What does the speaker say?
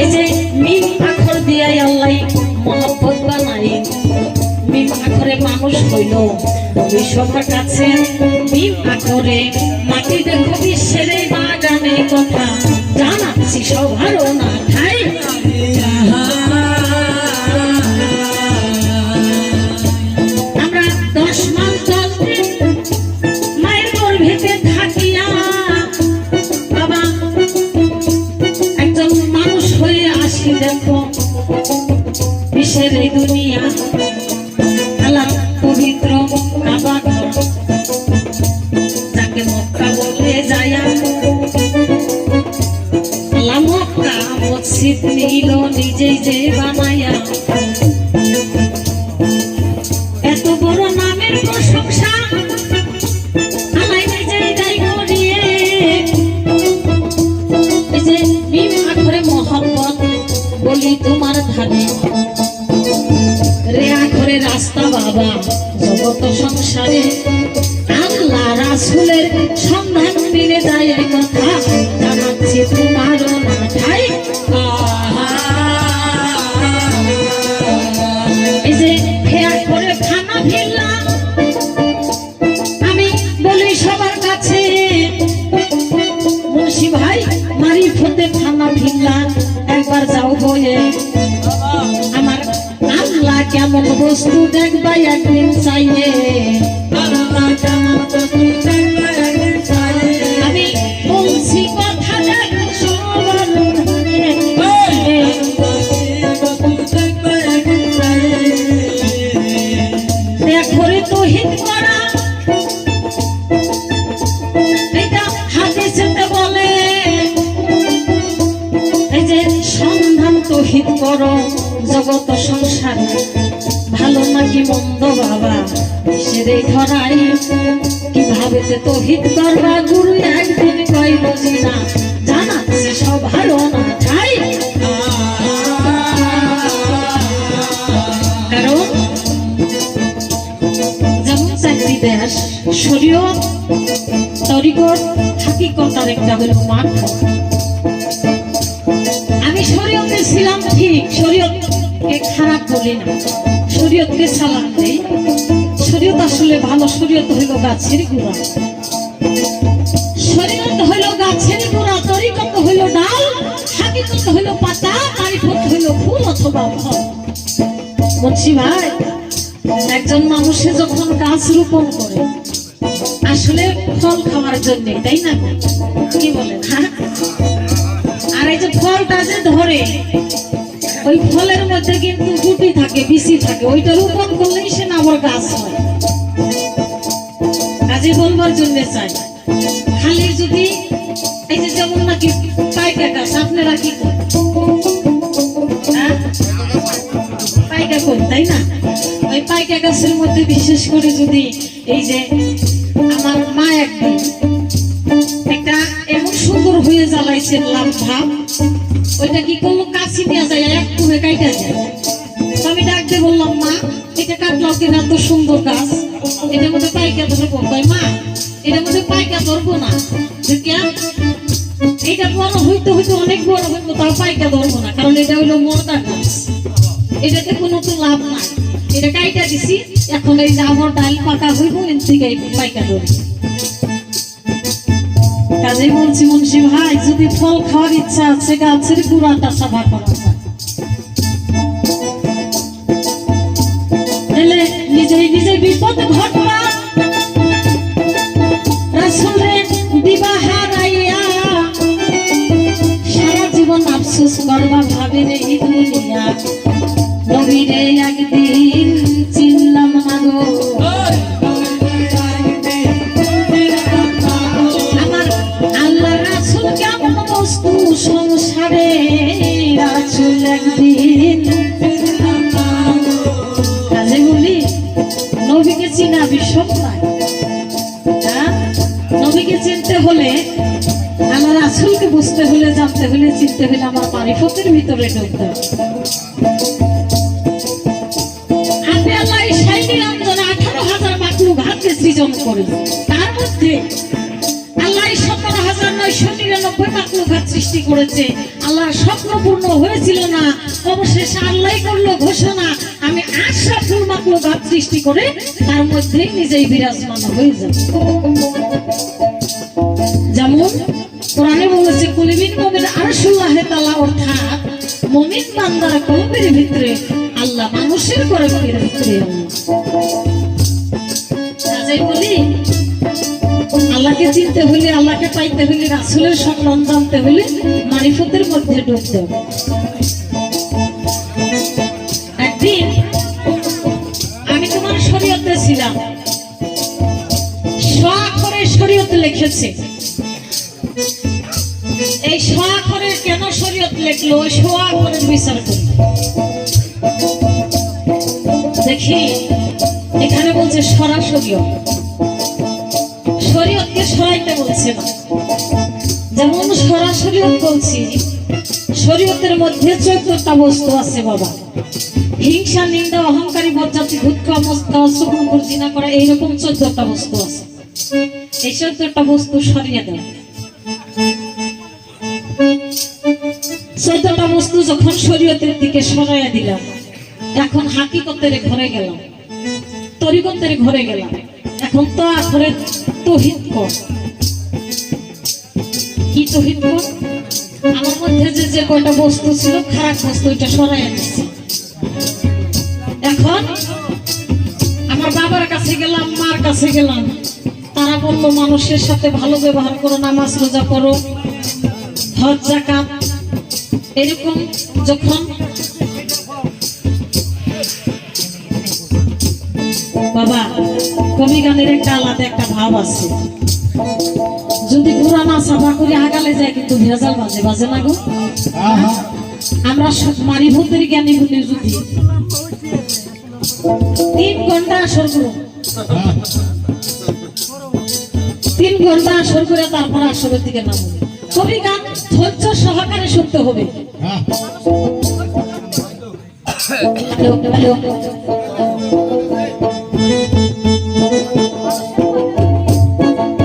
এই যে মিম আখর দিয়াই আল্লাহ মহব্বত বানাই। মিম আখরে মানুষ হইল। বিশ্বটা কাছে মিম আখরে মাটি দেখো বিশ্বের বাগানে কথা। রাস্তা বাবা সংসারে। আল্লাহ রাসুলের সন্ধান দিলে যায় কথা। কেমন বস্তু দেখবা একদিন চাইয়ে কথা দেখো সবার মনে। দেখো রে তহিদ করা। এটা হাদিসেতে বলে। এই যে সন্ধান তহিদ করো জগত সংসারে। নাকি মন্দ বাবা সেরে ধরাই কীভাবে যে তহিদ করবা গুরু, একদিন কইল না জানাচ্ছে সব ভালো না তাই যেমন চাকরি দেশ, শরীয় তরিকর হাকিকতার একটা হলো আমি শরীয়তে ছিলাম ঠিক, শরীয়তকে খারাপ বলি না। শরীয়তকে সালাম দেই? শরীয়ত আসলে ভালো শরীয়ত হইল গাছের গুড়া। শরীয়ত হইল গাছের গুড়া, তরিকত হইল ডাল, হাকিকত হইল পাতা মারিফত হইল ফুল অথবা ফল। বলছি ভাই, একজন মানুষে যখন গাছ রোপণ করে, আসলে ফল খাওয়ার জন্য, তাই না? কি বলেন? হ্যাঁ? আর এই যে ফলটা যে ধরে ওই ফলের মধ্যে কিন্তু গুটি থাকে, বিচি থাকে ওইটা রোপণ করলেই সে আবার গাছ হয়। কাজে বলবার জন্য চাই। খালি যদি এই যে যেমন নাকি পাইকা গাছ, আপনারা কি হ্যাঁ? পাইকা করি তাই না? ওই পাইকা গাছের মধ্যে বিশেষ করে যদি এই যে আমার মা একদিন একটা এমন সুন্দর হয়ে জ্বালাইছে লাভ ভাব ওইটা কি করল কাছি নিয়ে যায়? এক কুমে কাইটা যায়। আমি ডাক দিয়ে বললাম, মা, এটা কাটলাও কিনা এত সুন্দর গাছ? এটার মধ্যে পাইকা ধরবো? কয়, মা, এটার মধ্যে পাইকা ধরবো না। কেন? এটা বড় হইতে হইতে অনেক বড় হইতো তাও পাইকা ধরবো না, কারণ এটা হইল মোটা গাছ। এটাতে কোনো তো লাভ নাই। এটা কাইটা দিছি, এখন এই যে ডাল পাকা হইব, এর থেকে পাইকা ধরবো। কাজেই বলছি মুন্সি ভাই, যদি ফল খাওয়ার ইচ্ছা আছে, গাছের গুড়াটা সাফা করা এলে নিজেই নিজে বিপদ ঘটবা হলে, আমার রাসূলকে বুঝতে হলে, জানতে হলে, চিনতে হলে আমার মারিফতের ভিতরে ঢুকতে আল্লাহ এই সাইডে রমজানে আঠারো হাজার মাকলুক হাতে সৃজন করে তার মধ্যে আল্লাহ সতেরো হাজার নয়শো নিরানব্বই মাকলুক হাত সৃষ্টি করেছে। আল্লাহর স্বপ্ন হয়েছিল না, অবশেষে আল্লাহ করল ঘোষণা, আমি আশরাফুল মাকলুকাত সৃষ্টি করে তার মধ্যেই নিজেই বিরাজমান হয়ে যাব। আল্লাহকে চিনতে হলে, আল্লাহকে পাইতে হলে, রাসুলের সম্মান জানতে হলে মারিফতের মধ্যে ঢুকতে একদিন আমি তোমার শরীয়তে ছিলাম। স্বাক্ষরে শরীয়তে লিখেছে। এই স্বাক্ষরে কেন শরীয়ত লিখলো? ওই স্বাক্ষরের বিচার করি দেখি, এখানে বলছে সরাসরি শরীয়তকে সরাইতে বলছে না। যেমন সরাসরি বলছি, শরীয়তের মধ্যে চোদ্দটা বস্তু আছে বাবা। হিংসা, নিন্দা, অহংকারী, বজ্জাতি ভূতকা মস্তা সুগুন জিনা করা, এইরকম চোদ্দটা বস্তু আছে। এই চোদ্দটা বস্তু সরিয়ে দেয় চোদ্দটা বস্তু যখন শরীয়তের দিকে সরাইয়া দিলাম, এখন হাকিকতের ঘরে গেলাম, তরিকতের ঘরে গেলাম। এখন তো তহিদ কর। কি কর? আমার মধ্যে যে যে কয়টা বস্তু ছিল, খারাপ বস্তু, ওইটা এখন আমার বাবার কাছে গেলাম, মার কাছে গেলাম। তারা বলল, মানুষের সাথে ভালো ব্যবহার করো, নামাজ রোজা করো হজ জাকাত এরকম যখন বাবা, কবি গানের একটা আলাদা একটা ভাব আছে। যদি সাফা করে আগালে যায়, কিন্তু ভেজাল বাজে বাজে না গো। আমরা সব ভূতের জ্ঞানী বলি যদি তিন ঘণ্টা আসর তিন ঘণ্টা আসর করে তারপর আসরের দিকে নামো। কবি গান ধৈর্য সহকারে শুনতে হবে। হ্যালো।